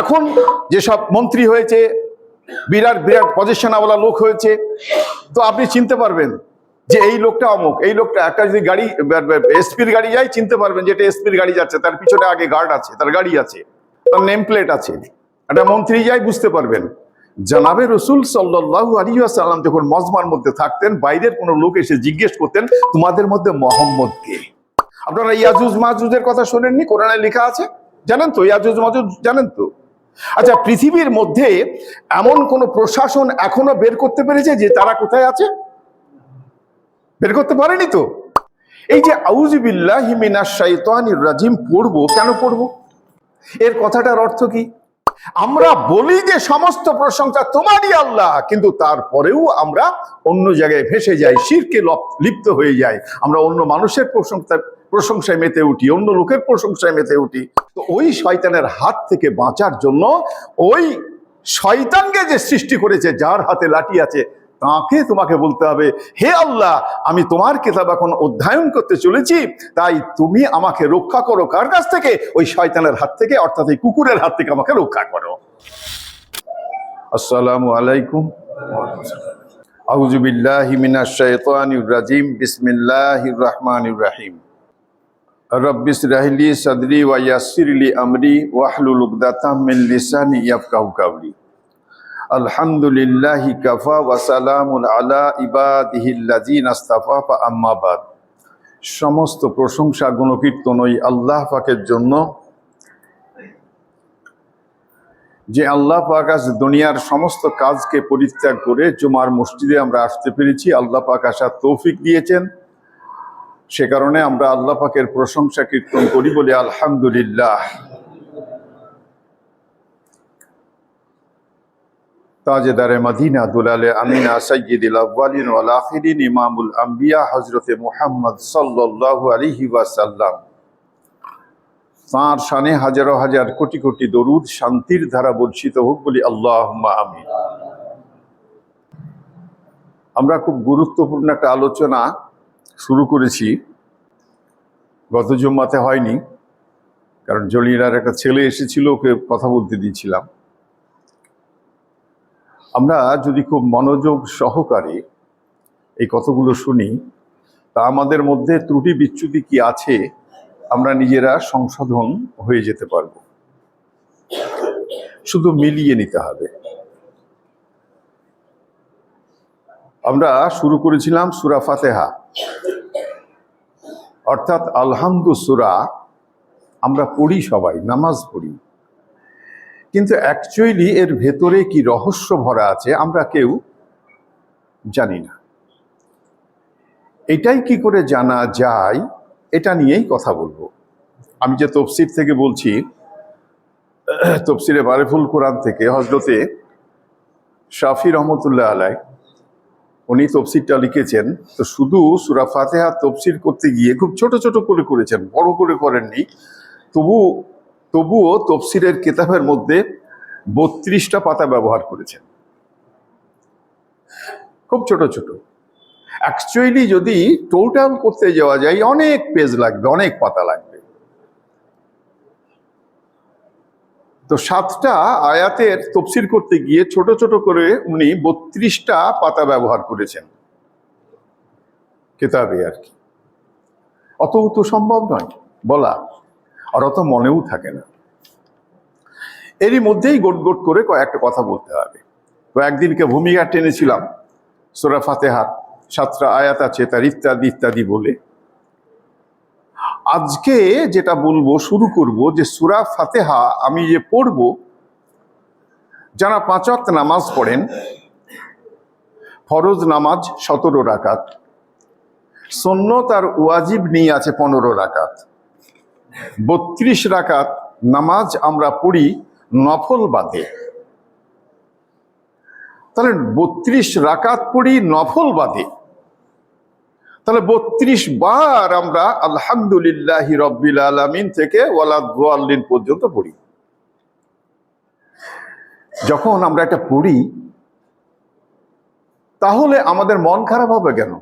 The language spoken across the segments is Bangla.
এখন যেসব মন্ত্রী হয়েছে, বিরাট বিরাট পজিশনাওয়ালা লোক হয়েছে, তো আপনি চিনতে পারবেন যে এই লোকটা অমুক, এই লোকটা একটা যদি গাড়ি, এসপির গাড়ি যায়, চিনতে পারবেন যে এটা এসপির গাড়ি যাচ্ছে, তার পিছনে আগে গার্ড আছে, তার গাড়ি আছে, তার নেম প্লেট আছে। একটা মন্ত্রী যাই বুঝতে পারবেন। জানাবে রসুল সাল্লাহ আলিয়াল্লাম যখন মজমার মধ্যে থাকতেন, বাইরের কোনো লোক এসে জিজ্ঞেস করতেন, তোমাদের মধ্যে মোহাম্মদ কে? আপনারা ইয়াজুজ মাজুজের কথা শোনেননি? কোরআনে লেখা আছে? জানেন তো ইয়াজুজ মাজুজ জানেন তো? আচ্ছা পৃথিবীর মধ্যে এমন কোন প্রশাসন এখনও বের করতে পেরেছে যে তারা কোথায় আছে? বের করতে পারেনি তো? এই যে আউজিবিল্লাহ হিমিনা শাইতানির রাজিম, পড়ব? কেন পড়ব? এর কথাটার অর্থ কি? আমরা বলি যে সমস্ত প্রশংসা তোমারই আল্লাহ, কিন্তু তারপরেও আমরা অন্য জায়গায় ভেসে যাই, শিরকে লপ- লিপ্ত হয়ে যাই। আমরা অন্য মানুষের প্রশংসা প্রশংসায় মেতে উঠি, অন্য লোকের প্রশংসায় মেতে উঠি। তো ওই শয়তানের হাত থেকে বাঁচার জন্য ওই শয়তানকে যে সৃষ্টি করেছে, যার হাতে লাঠি আছে, তাকে তোমাকে বলতে হবে, হে আল্লাহ, আমি তোমার কিতাব এখন অধ্যয়ন করতে চলেছি, তাই তুমি আমাকে রক্ষা করো। কার কাছ থেকে? ওই শয়তানের হাত থেকে, অর্থাৎ এই কুকুরের হাত থেকে আমাকে রক্ষা করো। আসসালামু আলাইকুম। আউযু বিল্লাহি মিনাশ রাজিম, বিসমিল্লাহির রহমানির রহিম। রব্বি ইসরাহলি সাদরি ওয়া ইয়াসসিরলি আমরি ওয়াহলুল উকদাতাম মিন লিসানি ইয়াফকাহু কাওলি আলহামদুলিল্লাহি কাফা ওয়া সালামুন আলা ইবাদিহিল্লাযিনা ইসতাফা ফা আম্মা বাদ সমস্ত প্রশংসা গুণকীর্তন ওই আল্লাহ পাকের জন্য যে আল্লাহ পাক দুনিয়ার সমস্ত কাজকে পরিত্যাগ করে জুমার মসজিদে আমরা আসতে পেরেছি আল্লাহ পাক তৌফিক দিয়েছেন সে কারণে আমরা আল্লাহ পাকের প্রশংসা কীর্তন করি বলে, আলহামদুলিল্লাহ। তাজেদারে মদিনা, দুলালে আমিনা সৈয়দুল আব্বালিন ওয়াল আখিরিন, ইমামুল আম্বিয়া হজরতে মুহাম্মদ সাল্লাল্লাহু আলাইহি ওয়াসাল্লাম। তাঁর শানে হাজারো হাজার কোটি কোটি দরুদ শান্তির ধারা বর্ষিত হোক বলি আল্লাহ আমিন। আমরা খুব গুরুত্বপূর্ণ একটা আলোচনা শুরু করেছি। গত জুম্মাতে হয়নি, কারণ জলিলার একটা ছেলে এসেছিল, ওকে কথা বলতে দিয়েছিলাম। আমরা যদি খুব মনোযোগ সহকারে এই কথাগুলো শুনি, তা আমাদের মধ্যে ত্রুটি বিচ্যুতি কি আছে, আমরা নিজেরা সংশোধন হয়ে যেতে পারব। শুধু মিলিয়ে নিতে হবে। আমরা শুরু করেছিলাম সুরা ফাতেহা। অর্থাৎ আলহামদু সুরা আমরা পড়ি সবাই, নামাজ পড়ি। কিন্তু অ্যাকচুয়ালি এর ভেতরে কি রহস্য ভরা আছে আমরা কেউ জানি না। এটাই কি করে জানা যায়, এটা নিয়েই কথা বলব। আমি যে তফসির থেকে বলছি, তফসিরে বারেফুল কোরআন থেকে হজরতে শাফি রহমতুল্লাহ আলাই উনি তফসিরটা লিখেছেন, তো শুধু সুরা ফাতেহা তফসির করতে গিয়ে খুব ছোট ছোট করে করেছেন, বড় করে করেননি। তবু, তবুও তফসিরের কেতাবের মধ্যে বত্রিশটা পাতা ব্যবহার করেছেন। খুব ছোট ছোট। অ্যাকচুয়ালি যদি টোটাল করতে যাওয়া যায়, অনেক পেজ লাগবে, অনেক পাতা লাগবে। তো সাতটা আয়াতের তফসির করতে গিয়ে ছোট ছোট করে উনি বত্রিশটা পাতা ব্যবহার করেছেন। কেতাবে আর কি। অত তো সম্ভব নয়, বলা। আর অত মনেও থাকে না। এরই মধ্যেই গোট গোট করে কয়েকটা কথা বলতে হবে। কয়েকদিনকে ভূমিকা টেনেছিলাম। সোরা ফাতেহার সাতটা আয়াত আছে, তার ইত্যাদি ইত্যাদি বলে। আজকে যেটা বলব, শুরু করব যে সুরা ফাতেহা আমি যে পড়ব, যারা পাঁচক নামাজ পড়েন, ফরজ নামাজ সতেরো রাকাত সন্ন্যত আর ওয়াজিব নিয়ে আছে পনেরো রাকাত, বত্রিশ রাকাত নামাজ আমরা পড়ি নফল বাদে। তাহলে বত্রিশ রাকাত পড়ি নফল বাদে। তাহলে বত্রিশ বার আমরা আলহামদুলিল্লাহ রব্বিল আলমিন থেকে ওয়ালাদিন পর্যন্ত পড়ি। যখন আমরা এটা পড়ি, তাহলে আমাদের মন খারাপ হবে কেন?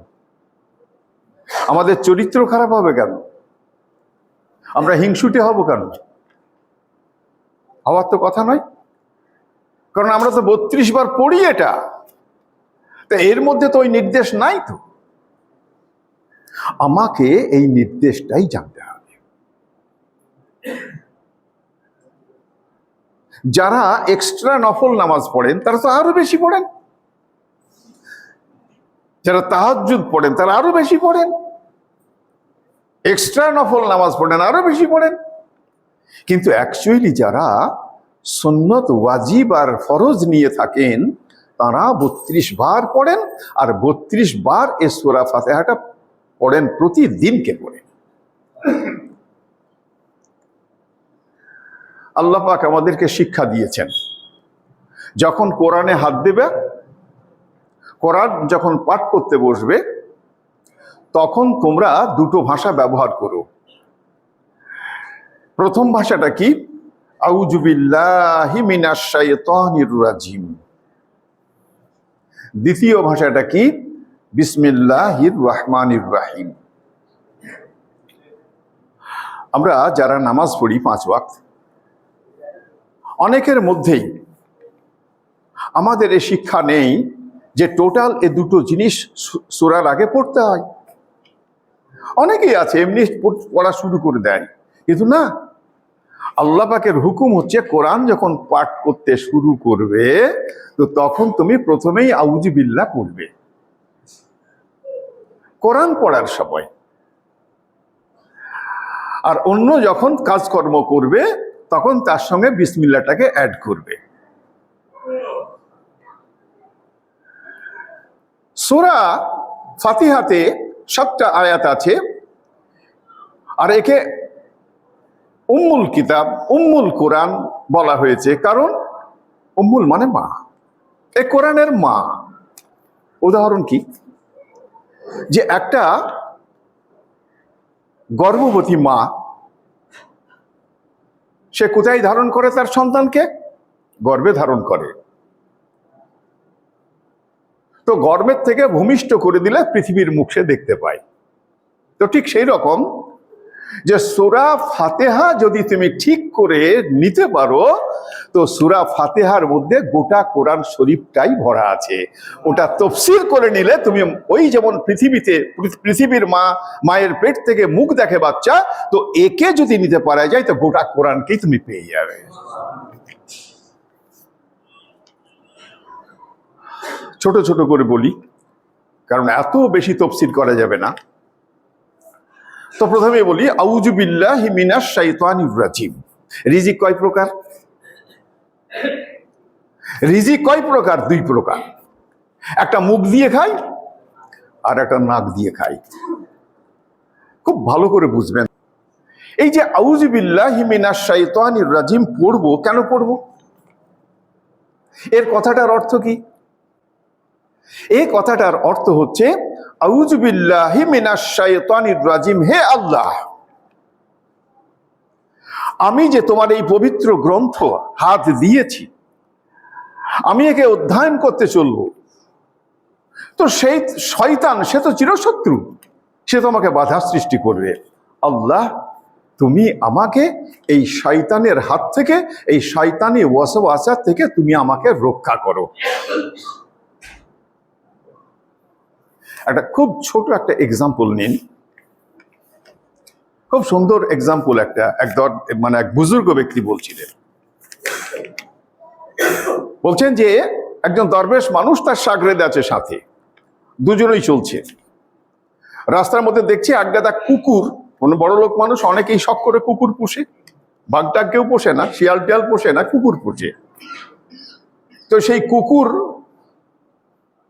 আমাদের চরিত্র খারাপ হবে কেন? আমরা হিংসুটে হব কেন? হওয়ার তো কথা নয়। কারণ আমরা তো বত্রিশ বার পড়ি এটা। তা এর মধ্যে তো ওই নির্দেশ নাই তো। আমাকে এই নির্দেশটাই জানতে হবে। যারা এক্সট্রা নফল নামাজ পড়েন, তারা তো আরও বেশি পড়েন। যারা তাহাজ্জুদ পড়েন, তারা আরও বেশি পড়েন। এক্সট্রা নফল নামাজ পড়েন, আরও বেশি পড়েন। কিন্তু অ্যাকচুয়ালি যারা সুন্নত ওয়াজিব আর ফরজ নিয়ে থাকেন, তারা বত্রিশ বার পড়েন, আর বত্রিশ বার এ সোরা ফাতেহাটা পড়েন প্রতিদিনকে আল্লাহ পাক আমাদেরকে শিক্ষা দিয়েছেন। যখন কোরআনে হাত দেবে, কোরআন যখন পাঠ করতে বসবে, তখন তোমরা দুটো ভাষা ব্যবহার করো। প্রথম ভাষাটা কি? আউজুবিল্লাহি মিনাশ শাইতানির রাজিম। দ্বিতীয় ভাষাটা কি? বিসমিল্লাহির রহমানির রাহিম আমরা যারা নামাজ পড়ি পাঁচ ওয়াক্ত, অনেকের মধ্যেই আমাদের এ শিক্ষা নেই যে টোটাল এ দুটো জিনিস সুরার আগে পড়তে হয়। অনেকেই আছে, এমনি পড়- পড়া শুরু করে দেয়। কিন্তু না, আল্লাহ পাকের হুকুম হচ্ছে কোরআন যখন পাঠ করতে শুরু করবে, তো তখন তুমি প্রথমেই আউজিবিল্লা পড়বে। কোরআন পড়ার সময়। আর অন্য যখন কাজকর্ম করবে, তখন তার সঙ্গে বিসমিল্লাটাকে অ্যাড করবে। সোরা ফাতিহাতে সাতটা আয়াত আছে। আর একে উম্মুল কিতাব, উম্মুল কোরআন বলা হয়েছে। কারণ উম্মুল মানে মা। এ কোরআনের মা। উদাহরণ কি? যে একটা গর্ভবতী মা, সে কোথায় ধারণ করে তার সন্তানকে? গর্বে ধারণ করে। তো গর্বের থেকে ভূমিষ্ঠ করে দিলে পৃথিবীর মুখ সে দেখতে পায়। তো ঠিক সেই রকম যে সুরা ফাতেহা যদি তুমি ঠিক করে নিতে পারো, তো সুরা ফাতেহার মধ্যে গোটা কোরআন শরীফটাই ভরা আছে। ওটা তফসিল করে নিলে তুমি ওই যেমন পৃথিবীতে, পৃথিবীর মা, মায়ের পেট থেকে মুখ দেখে বাচ্চা, তো একে যদি নিতে পারা যায়, তো গোটা কোরআনকেই তুমি পেয়ে যাবে। ছোট ছোট করে বলি, কারণ এত বেশি তফসিল করা যাবে না। তো প্রথমে বলি আউজুবিল্লাহ মিনাশ শাইতানির রাজিম। রিজিক কয় প্রকার? রিজিক কয় প্রকার? দুই প্রকার। একটা মুখ দিয়ে খাই আর একটা নাক দিয়ে খাই। খুব ভালো করে বুঝবেন। এই যে আউজুবিল্লাহ মিনাশ শাইতানির রাজিম পড়ব, কেন পড়ব? এর কথাটার অর্থ কি? এই কথাটার অর্থ হচ্ছে রাজিম, হে আল্লাহ। আমি যে তোমার এই পবিত্র গ্রন্থ হাত দিয়েছি, আমি একে অধ্যয়ন করতে চলব। তো সেই শয়তান, সে তো চিরশত্রু। সে তোমাকে বাধা সৃষ্টি করবে। আল্লাহ, তুমি আমাকে এই শয়তানের হাত থেকে, এই শয়তানি ওয়াসওয়াসার থেকে তুমি আমাকে রক্ষা করো। একটা খুব ছোট একটা এক্সাম্পল নিন। খুব সুন্দর এক্সাম্পল একটা, এক দর- মানে এক বুজুর্গ ব্যক্তি বলছিলেন। বলছেন যে, একজন দরবেশ মানুষ তার সাগরেদ আছে সাথে, দুজনেই চলছে। রাস্তার মধ্যে দেখছি একগাদা কুকুর কোনো বড় লোক মানুষ, অনেকেই শখ করে কুকুর পুষে। বাঘটাক কেউ পোষে না, শিয়াল টিয়াল পোষে না, কুকুর পোষে। তো সেই কুকুর,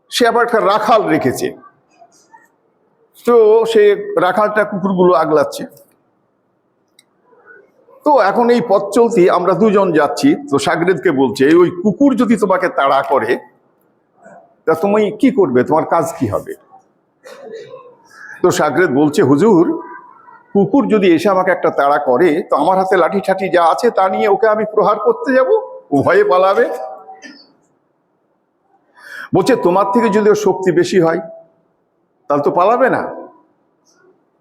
সে আবার একটা রাখাল রেখেছে। তো সে রাখালটা কুকুরগুলো আগলাচ্ছে। তো এখন এই পথ চলতি আমরা দুজন যাচ্ছি, তো সাগরেদকে বলছে ওই কুকুর যদি তোমাকে তাড়া করে, তা তুমি কি করবে? তোমার কাজ কি হবে? তো সাগরেদ বলছে, হুজুর, কুকুর যদি এসে আমাকে একটা তাড়া করে, তো আমার হাতে লাঠি ঠাঠি যা আছে তা নিয়ে ওকে আমি প্রহার করতে যাব, ও ভয়ে পালাবে? বলছে, তোমার থেকে যদি ওর শক্তি বেশি হয়, তাহলে তো পালাবে না।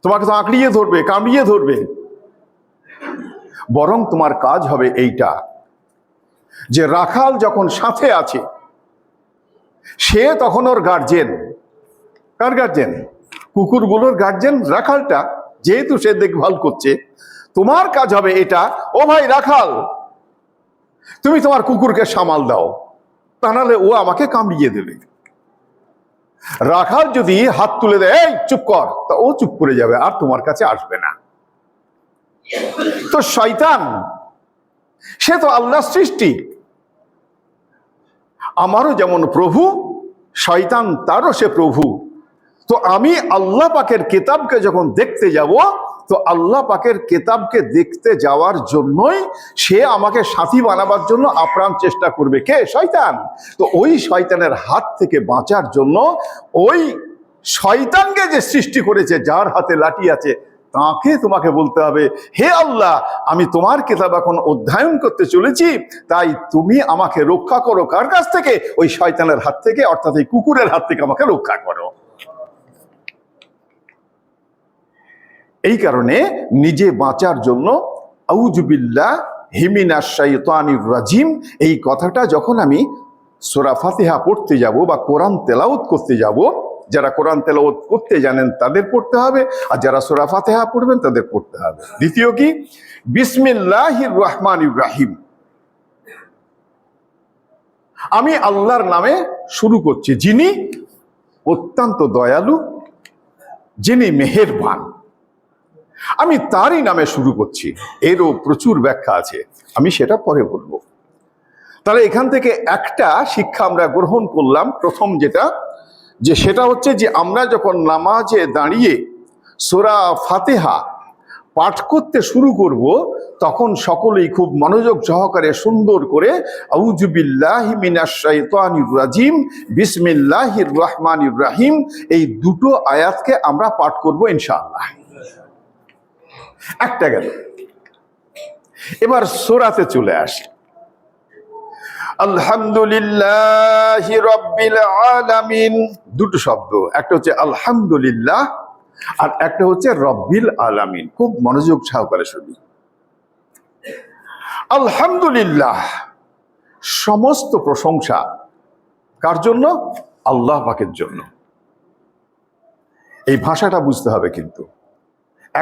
তোমাকে তো আঁকড়িয়ে ধরবে, কামড়িয়ে ধরবে। বরং তোমার কাজ হবে এইটা, যে রাখাল যখন সাথে আছে, সে তখন ওর গার্জেন কার গার্জেন কুকুরগুলোর গার্জেন রাখালটা, যেহেতু সে দেখভাল করছে। তোমার কাজ হবে এটা, ও ভাই রাখাল, তুমি তোমার কুকুরকে সামাল দাও, তা নাহলে ও আমাকে কামড়িয়ে দেবে। রাখাল যদি হাত তুলে দেয়, এই, চুপ কর। তা ও চুপ করে যাবে, আর তোমার কাছে আসবে না। তো শয়তান, সে তো আল্লাহ সৃষ্টি। আমারও যেমন প্রভু, শয়তান তারও সে প্রভু। তো আমি আল্লাহ পাকের কিতাবকে যখন দেখতে যাব তো আল্লাহ পাকের কেতাবকে দেখতে যাওয়ার জন্যই সে আমাকে সাথী বানাবার জন্য আপ্রাণ চেষ্টা করবে। কে? শয়তান। তো ওই শয়তানের হাত থেকে বাঁচার জন্য ওই শয়তানকে যে সৃষ্টি করেছে, যার হাতে লাঠি আছে, তাকে তোমাকে বলতে হবে, হে আল্লাহ, আমি তোমার কিতাব এখন অধ্যয়ন করতে চলেছি, তাই তুমি আমাকে রক্ষা করো। কার কাছ থেকে? ওই শয়তানের হাত থেকে, অর্থাৎ এই কুকুরের হাত থেকে আমাকে রক্ষা করো। এই কারণে নিজে বাঁচার জন্য আউজুবিল্লাহ হিমিনা শাইতানির রাজিম, এই কথাটা যখন আমি সোরা ফাতিহা পড়তে যাব বা কোরআন তেলাউত করতে যাব, যারা কোরআন তেলাওত করতে জানেন তাদের পড়তে হবে, আর যারা সোরা ফাতেহা পড়বেন তাদের পড়তে হবে। দ্বিতীয় কি? বিসমিল্লাহির রহমান ইব্রাহিম আমি আল্লাহর নামে শুরু করছি। যিনি অত্যন্ত দয়ালু, যিনি মেহেরবান। আমি তারই নামে শুরু করছি। এরও প্রচুর ব্যাখ্যা আছে। আমি সেটা পরে বলব। তাহলে এখান থেকে একটা শিক্ষা আমরা গ্রহণ করলাম। প্রথম যেটা, যে সেটা হচ্ছে যে আমরা যখন নামাজে দাঁড়িয়ে সোরা ফাতেহা পাঠ করতে শুরু করব, তখন সকলেই খুব মনোযোগ সহকারে সুন্দর করে আউজুবিল্লাহ মিনাশাইতানির রাজিম, বিসমিল্লাহির রহমানির রাহিম, এই দুটো আয়াতকে আমরা পাঠ করব ইনশাআল্লাহ। একটা গেল। এবার সোরাতে চলে আসি। আলহামদুলিল্লাহ আলামিন। দুটো শব্দ, একটা হচ্ছে আলহামদুলিল্লাহ আর একটা হচ্ছে রব্বিল আলামিন। খুব মনোযোগ সহকারে শুনি। আলহামদুলিল্লাহ, সমস্ত প্রশংসা কার জন্য? আল্লাহ পাকের জন্য। এই ভাষাটা বুঝতে হবে কিন্তু।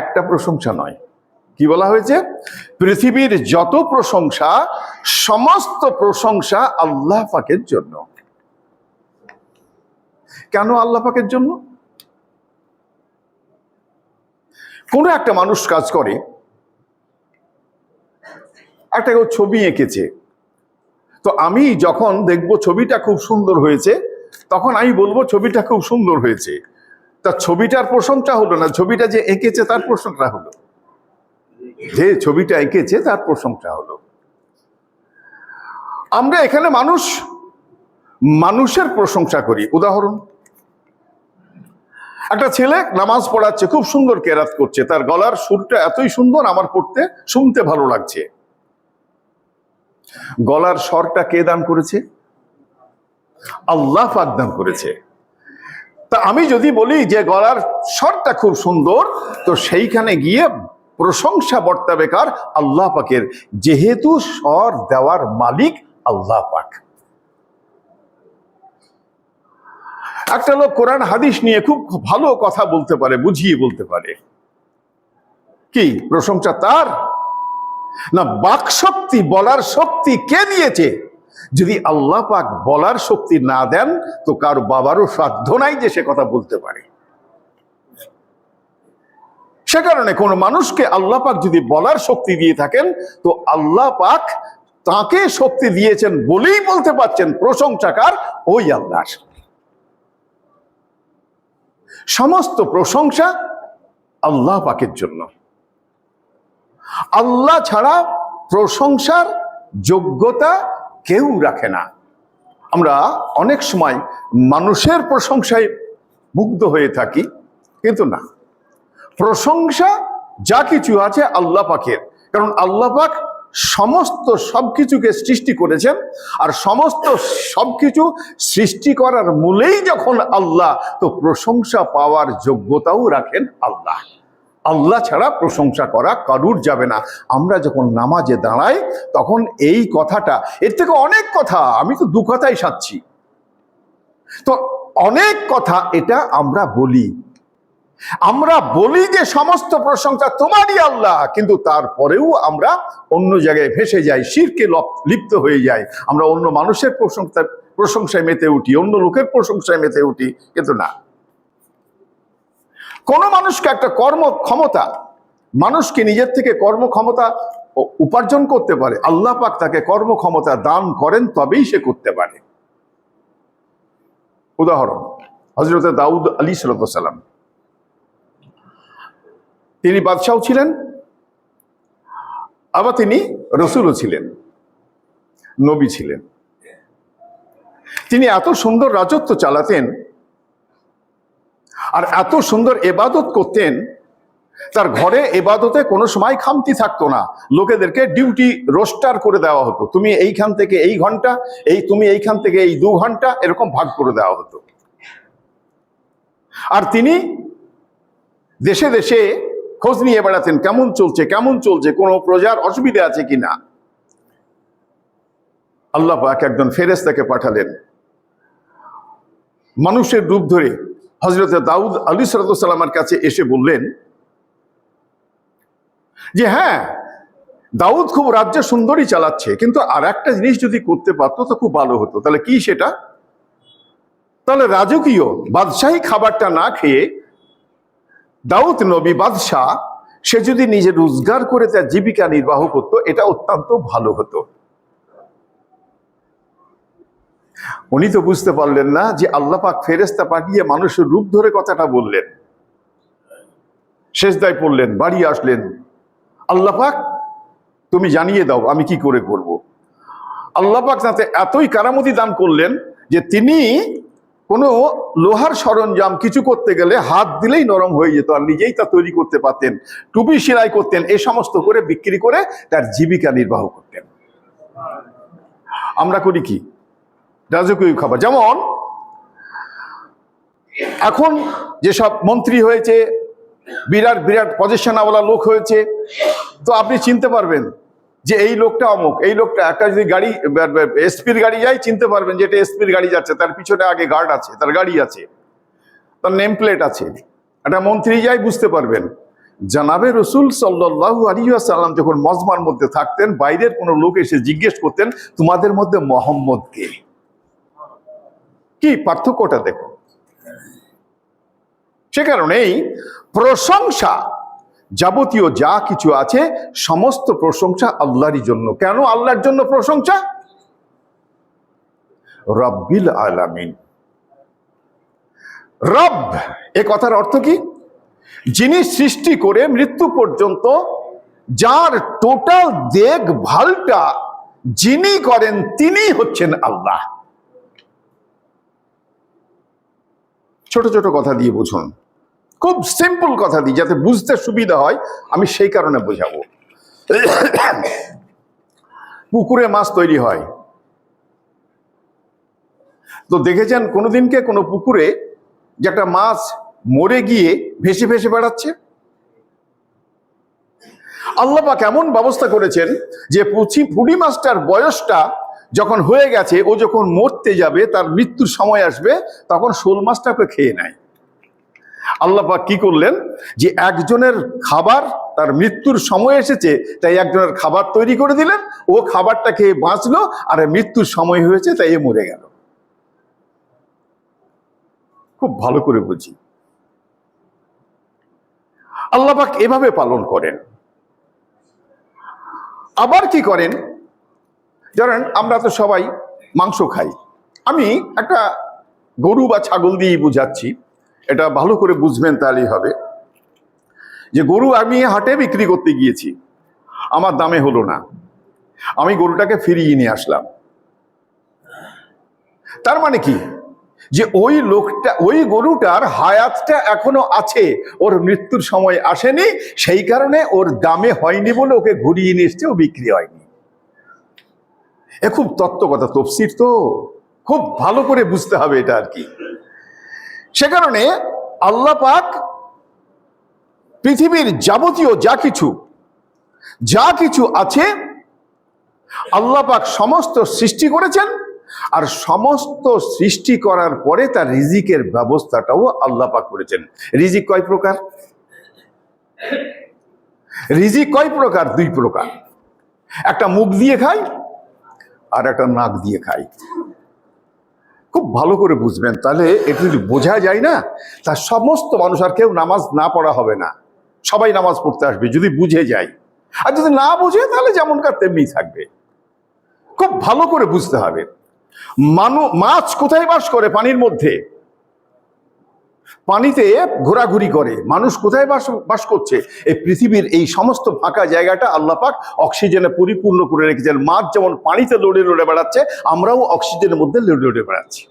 একটা প্রশংসা নয়। কি বলা হয়েছে? পৃথিবীর যত প্রশংসা, সমস্ত প্রশংসা আল্লাহ পাকের জন্য। কেন আল্লাহ পাকের জন্য? কোনো একটা মানুষ কাজ করে, একটা কেউ ছবি এঁকেছে। তো আমি যখন দেখব ছবিটা খুব সুন্দর হয়েছে, তখন আমি বলব ছবিটা খুব সুন্দর হয়েছে। তা ছবিটার প্রশংসা হলো না, ছবিটা যে এঁকেছে তার প্রশংসা হলো। যে ছবিটা এঁকেছে তার প্রশংসা হলো। আমরা এখানে মানুষ, মানুষের প্রশংসা করি। উদাহরণ, একটা ছেলে নামাজ পড়াচ্ছে, খুব সুন্দর কেরাত করছে, তার গলার সুরটা এতই সুন্দর আমার পড়তে, শুনতে ভালো লাগছে। গলার স্বরটা কে দান করেছে? আল্লাহ পাক দান করেছে। তা আমি যদি বলি যে গলার স্বরটা খুব সুন্দর, তো সেইখানে গিয়ে প্রশংসা বর্তাবে কার আল্লাহ পাকের, যেহেতু স্বর দেওয়ার মালিক আল্লাহ পাক। একটা লোক কোরআন, হাদিস নিয়ে খুব ভালো কথা বলতে পারে, বুঝিয়ে বলতে পারে। কি, প্রশংসা তার? না বাক শক্তি বলার শক্তি কে দিয়েছে? যদি আল্লাহ পাক বলার শক্তি না দেন, তো কার বাবারও সাধ্য নাই যে সে কথা বলতে পারে। সে কারণে কোনো মানুষকে আল্লাহ পাক যদি বলার শক্তি দিয়ে থাকেন, তো আল্লাহ পাক তাকে শক্তি দিয়েছেন বলেই বলতে পারছেন, প্রশংসাকার ওই আল্লাহ সমস্ত প্রশংসা আল্লাহ পাকের জন্য। আল্লাহ ছাড়া প্রশংসার যোগ্যতা কেউ রাখে না। আমরা অনেক সময় মানুষের প্রশংসায় মুগ্ধ হয়ে থাকি, কিন্তু না। প্রশংসা যা কিছু আছে আল্লাহ পাকের, কারণ আল্লাহ পাক সমস্ত সব কিছুকে সৃষ্টি করেছেন, আর সমস্ত সবকিছু সৃষ্টি করার মূলেই যখন আল্লাহ, তো প্রশংসা পাওয়ার যোগ্যতাও রাখেন আল্লাহ। আল্লাহ ছাড়া প্রশংসা করা কারুর যাবে না। আমরা যখন নামাজে দাঁড়াই, তখন এই কথাটা, এর থেকে অনেক কথা, আমি তো দু কথাই সাচ্ছি তো অনেক কথা এটা আমরা বলি। আমরা বলি যে সমস্ত প্রশংসা তোমারই আল্লাহ, কিন্তু তারপরেও আমরা অন্য জায়গায় ভেসে যাই, শিরকে লপ- লিপ্ত হয়ে যাই। আমরা অন্য মানুষের প্রশংসা, প্রশংসায় মেতে উঠি, অন্য লোকের প্রশংসায় মেতে উঠি, কিন্তু না। কোন মানুষকে একটা কর্ম ক্ষমতা মানুষকে নিজের থেকে কর্ম ক্ষমতা ও- উপার্জন করতে পারে। আল্লাহ পাক তাকে কর্ম ক্ষমতা দান করেন, তবেই সে করতে পারে। উদাহরণ হজরত দাউদ আলী সালাম। তিনি বাদশাহ ছিলেন, আবার তিনি রসুলও ছিলেন, নবী ছিলেন। তিনি এত সুন্দর রাজত্ব চালাতেন আর এত সুন্দর এবাদত করতেন, তার ঘরে এবাদতে কোনো সময় খামতি থাকতো না। লোকেদেরকে ডিউটি রোস্টার করে দেওয়া হতো। তুমি এইখান থেকে এই ঘণ্টা, এই তুমি এইখান থেকে এই দু ঘণ্টা, এরকম ভাগ করে দেওয়া হতো। আর তিনি দেশে দেশে খোঁজ নিয়ে বেড়াতেন, কেমন চলছে কেমন চলছে, কোনো প্রজার অসুবিধা আছে কি না আল্লাহ পাক একজন ফেরেস্তাকে পাঠালেন। মানুষের রূপ ধরে হজরত দাউদ আলী সালামের কাছে এসে বললেন যে হ্যাঁ দাউদ খুব রাজ্য সুন্দরই চালাচ্ছে, কিন্তু আর একটা জিনিস যদি করতে পারতো তো খুব ভালো হতো। তাহলে কি সেটা? তাহলে রাজকীয় বাদশাহী খাবারটা না খেয়ে দাউদ নবী বাদশাহ, সে যদি নিজে রোজগার করে তার জীবিকা নির্বাহ করতো, এটা অত্যন্ত ভালো হতো। উনি তো বুঝতে পারলেন না যে আল্লাহ পাক ফেরেস্তা পাঠিয়ে মানুষের রূপ ধরে কথাটা বললেন। শেষদায় পড়লেন, বাড়ি আসলেন। আল্লাহ পাক, তুমি জানিয়ে দাও আমি কি করে করব। আল্লাহ পাক তাতে এতই কারামতি দান করলেন যে তিনি কোনো লোহার সরঞ্জাম কিছু করতে গেলে হাত দিলেই নরম হয়ে যেত আর নিজেই তা তৈরি করতে পারতেন, টুপি সেলাই করতেন, এ সমস্ত করে বিক্রি করে তার জীবিকা নির্বাহ করতেন। আমরা করি কি? রাজকীয় খাবার। যেমন, এখন যেসব মন্ত্রী হয়েছে, বিরাট বিরাট পজিশনাওয়ালা লোক হয়েছে, তো আপনি চিনতে পারবেন যে এই লোকটা অমুক, এই লোকটা একটা যদি গাড়ি এসপির গাড়ি যায়, চিনতে পারবেন যে এটা এসপির গাড়ি যাচ্ছে, তার পিছনে আগে গার্ড আছে, তার গাড়ি আছে, তার নেম প্লেট আছে। একটা মন্ত্রী যাই বুঝতে পারবেন। জানাবে রসুল সাল্লাহ আলিয়াল্লাম যখন মজমার মধ্যে থাকতেন, বাইরের কোনো লোক এসে জিজ্ঞেস করতেন, তোমাদের মধ্যে মোহাম্মদ কে কি পার্থক্যটা দেখো? সে কারণেই প্রশংসা যাবতীয় যা কিছু আছে সমস্ত প্রশংসা আল্লাহরই জন্য। কেন আল্লাহর জন্য প্রশংসা? রব্বিল আলামিন। রব, এ কথার অর্থ কি? যিনি সৃষ্টি করে মৃত্যু পর্যন্ত যার টোটাল দেখভালটা যিনি করেন তিনি হচ্ছেন আল্লাহ। ছোট ছোট কথা দিয়ে বুঝুন। খুব সিম্পল কথা দিই যাতে বুঝতে সুবিধা হয়, আমি সেই কারণে বোঝাবো। পুকুরে মাছ তৈরি হয়। তো দেখেছেন কোনোদিনকে কোনো পুকুরে যে একটা মাছ মরে গিয়ে ভেসে ভেসে বেড়াচ্ছে? আল্লাহ পাক এমন ব্যবস্থা করেছেন যে পুচি ফুডি মাছটার বয়সটা যখন হয়ে গেছে, ও যখন মরতে যাবে, তার মৃত্যুর সময় আসবে, তখন শোল মাছটাকে খেয়ে নেয়। আল্লাহ পাক কি করলেন? যে একজনের খাবার তার মৃত্যুর সময় এসেছে, তাই একজনের খাবার তৈরি করে দিলেন, ও খাবারটা খেয়ে বাঁচলো, আর মৃত্যুর সময় হয়েছে, তাই এ মরে গেল। খুব ভালো করে বুঝি। আল্লাহ পাক এভাবে পালন করেন। আবার কি করেন? ধরেন আমরা তো সবাই মাংস খাই। আমি একটা গরু বা ছাগল দিয়েই বুঝাচ্ছি, এটা ভালো করে বুঝবেন তাহলেই হবে। যে গরু আমি হাটে বিক্রি করতে গিয়েছি, আমার দামে হলো না। আমি গরুটাকে ফিরিয়ে নিয়ে আসলাম। তার মানে কি? যে ওই লোকটা, ওই গরুটার হায়াতটা এখনও আছে, ওর মৃত্যুর সময় আসেনি, সেই কারণে ওর দামে হয়নি বলে ওকে ঘুরিয়ে নিয়ে এসছে, ও বিক্রি হয়নি। এ খুব তত্ত্ব কথা তফসির তো। খুব ভালো করে বুঝতে হবে এটা আর কি। সে কারণে আল্লাহ পাক পৃথিবীর যাবতীয় যা কিছু যা কিছু আছে, আল্লাহ পাক সমস্ত সৃষ্টি করেছেন আর সমস্ত সৃষ্টি করার পরে তার রিজিকের ব্যবস্থাটাও আল্লাহ পাক করেছেন। রিজিক কয় প্রকার? রিজিক কয় প্রকার? দুই প্রকার। একটা মুখ দিয়ে খাই আর একটা নাক দিয়ে খাই। খুব ভালো করে বুঝবেন, তাহলে এটা যদি বোঝা যায় না তা সমস্ত মানুষ আর কেউ নামাজ না পড়া হবে না। সবাই নামাজ পড়তে আসবে, যদি বুঝে যায়। আর যদি না বুঝে, তাহলে যেমনকার তেমনি থাকবে। খুব ভালো করে বুঝতে হবে। মানু মাছ কোথায় বাস করে পানির মধ্যে? পানিতে ঘোরাঘুরি করে। মানুষ কোথায় বাস বাস করছে? এই পৃথিবীর এই সমস্ত ফাঁকা জায়গাটা আল্লাহ পাক অক্সিজেনে পরিপূর্ণ করে রেখেছেন। মাছ যেমন পানিতে লড়ে লড়ে বেড়াচ্ছে, আমরাও অক্সিজেনের মধ্যে লড়ে লড়ে বেড়াচ্ছি।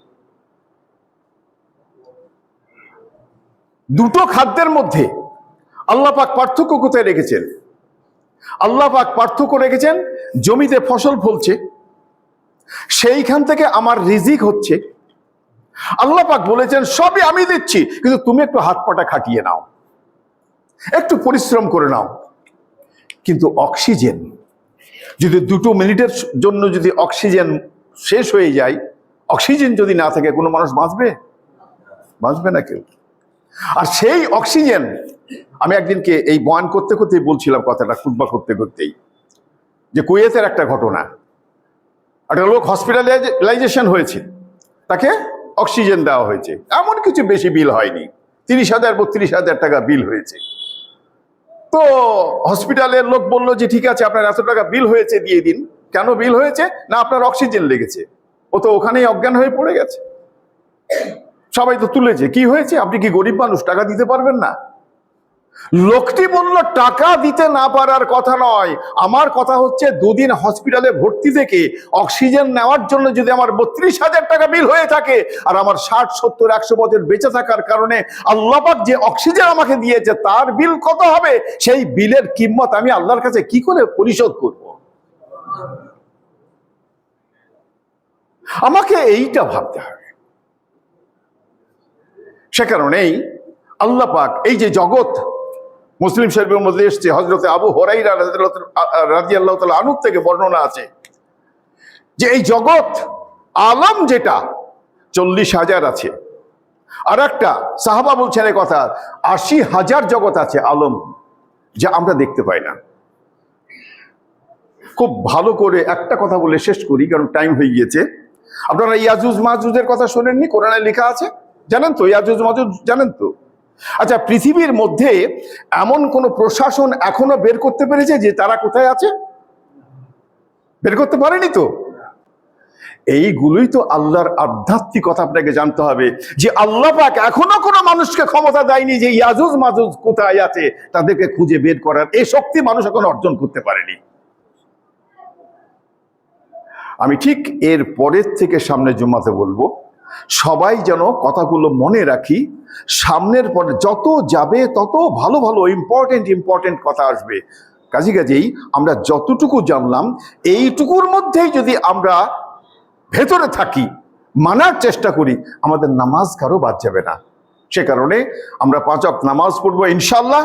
দুটো খাদ্যের মধ্যে আল্লাহ পাক পার্থক্য কোথায় রেখেছেন? আল্লাহ পাক পার্থক্য রেখেছেন, জমিতে ফসল ফলছে, সেইখান থেকে আমার রিজিক হচ্ছে আল্লাহ পাক বলেছেন, সবই আমি দিচ্ছি, কিন্তু তুমি একটু হাত পাটা খাটিয়ে নাও। একটু পরিশ্রম করে নাও। কিন্তু অক্সিজেন, যদি দুটো মিনিটের জন্য যদি অক্সিজেন শেষ হয়ে যায়, অক্সিজেন যদি না থাকে, কোনো মানুষ বাঁচবে? বাঁচবে না কেউ। আর সেই অক্সিজেন, আমি একদিনকে এই বয়ান করতে করতেই বলছিলাম কথাটা, খুতবা করতে করতেই, যে কুয়েতের একটা ঘটনা। একটা লোক হসপিটালাইজেশন হয়েছে। তাকে অক্সিজেন দেওয়া হয়েছে। এমন কিছু বেশি বিল হয়নি। তিরিশ হাজার, বত্রিশ হাজার টাকা বিল হয়েছে। তো হসপিটালের লোক বলল যে, ঠিক আছে, আপনার এত টাকা বিল হয়েছে, দিয়ে দিন। কেন বিল হয়েছে? না, আপনার অক্সিজেন লেগেছে। ও তো ওখানেই অজ্ঞান হয়ে পড়ে গেছে। সবাই তো তুলেছে। কি হয়েছে? আপনি কি গরিব মানুষ? টাকা দিতে পারবেন না? লোকটি বলল, টাকা দিতে না পারার কথা নয়। আমার কথা হচ্ছে, দুদিন হসপিটালে ভর্তি থেকে অক্সিজেন নেওয়ার জন্য যদি আমার বত্রিশ হাজার টাকা বিল হয়ে থাকে আর আমার ষাট, সত্তর, একশো বছর বেঁচে থাকার কারণে আল্লাপাক যে অক্সিজেন আমাকে দিয়েছে, তার বিল কত হবে? সেই বিলের কিম্মত আমি আল্লাহর কাছে কি করে পরিশোধ করব? আমাকে এইটা ভাবতে হবে। সে কারণেই আল্লাহ পাক এই যে জগৎ মুসলিম শরীফের মধ্যে এসছে হজরতে আবু হরাইরা রাজি আল্লাহ তালা আনুক থেকে বর্ণনা আছে যে এই জগৎ আলম যেটা, চল্লিশ হাজার আছে। আর একটা সাহাবা বলছেন কথা, আশি হাজার জগৎ আছে আলম, যা আমরা দেখতে পাই না। খুব ভালো করে একটা কথা বলে শেষ করি, কারণ টাইম হয়ে গিয়েছে। আপনারা ইয়াজুজ মাহুজের কথা শোনেননি? কোরআনে লেখা আছে? জানেন তো ইয়াজুজ মাহুজ জানেন তো? আচ্ছা পৃথিবীর মধ্যে এমন কোন প্রশাসন এখনও বের করতে পেরেছে যে তারা কোথায় আছে? বের করতে পারেনি তো? এইগুলোই তো আল্লাহর আধ্যাত্মিকতা আপনাকে জানতে হবে যে আল্লাহ পাক এখনও কোনো মানুষকে ক্ষমতা দেয়নি যে ইয়াজুজ মাজুজ কোথায় আছে তাদেরকে খুঁজে বের করার। এই শক্তি মানুষ এখন অর্জন করতে পারেনি। আমি ঠিক এর পরের থেকে সামনে জমাতে বলব সবাই যেন কথাগুলো মনে রাখি। সামনের পর যত যাবে, তত ভালো ভালো ইম্পর্টেন্ট ইম্পর্টেন্ট কথা আসবে। কাজে কাজেই আমরা যতটুকু জানলাম, এইটুকুর মধ্যেই যদি আমরা ভেতরে থাকি, মানার চেষ্টা করি, আমাদের নামাজ কারও বাদ যাবে না। সে কারণে আমরা পাঁচ অফ নামাজ পড়ব ইনশাল্লাহ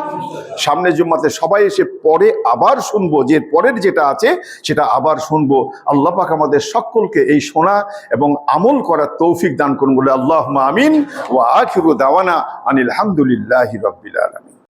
সামনে জুম্মাতে সবাই এসে পরে আবার শুনব, যে পরের যেটা আছে সেটা আবার শুনব। আল্লাহ পাক আমাদের সকলকে এই শোনা এবং আমল করার তৌফিক দান করুন বলে আল্লাহ আমিন। ও আখিরু দাওয়ানা আনিল হামদুলিল্লাহ রব্বিল আলমিন।